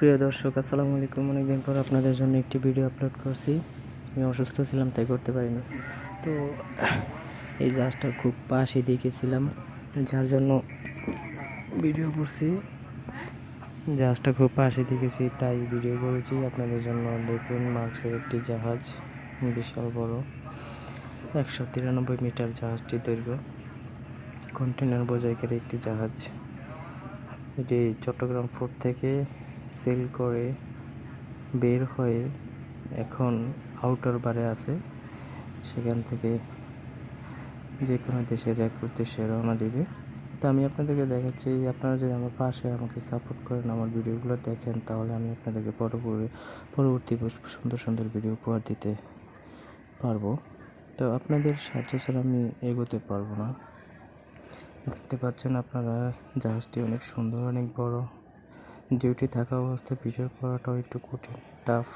প্রিয় দর্শক, আসসালামু আলাইকুম। অনেকদিন পর আপনাদের জন্য একটি ভিডিও আপলোড করছি। আমি অসুস্থ ছিলাম, তাই করতে পারিনি তো এই জাহাজটা খুব পাশে দেখেছিলাম, যার জন্য ভিডিও করছি। জাহাজটা খুব পাশে দেখেছি, তাই ভিডিও করেছি। আপনাদের জন্য দেখুন, মার্কসের একটি জাহাজ, বিশাল বড়। একশো তিরানব্বই মিটার জাহাজটি দৈর্ঘ্য। কন্টেনার বোঝাইকারী একটি জাহাজ। এটি চট্টগ্রাম ফোর্ট থেকে সেল করে বের হয়ে এখন আউটার বারে আছে। সেখান থেকে যে কোনো দেশের এক উদ্দেশ্যে রওনা দিবে। তো আমি আপনাদেরকে দেখাচ্ছি, আপনারা যদি আমার পাশে আমাকে সাপোর্ট করেন আমার ভিডিওগুলো দেখেন, তাহলে আমি আপনাদেরকে পরবর্তী পরবর্তী সুন্দর সুন্দর ভিডিও উপহার দিতে পারব। তো আপনাদের সাহায্য ছাড়া আমি এগোতে পারব না। দেখতে পাচ্ছেন আপনারা জাহাজটি অনেক সুন্দর, অনেক বড়। ডিউটি থাকা অবস্থায় বিচার করাটাও একটু কঠিন টাফ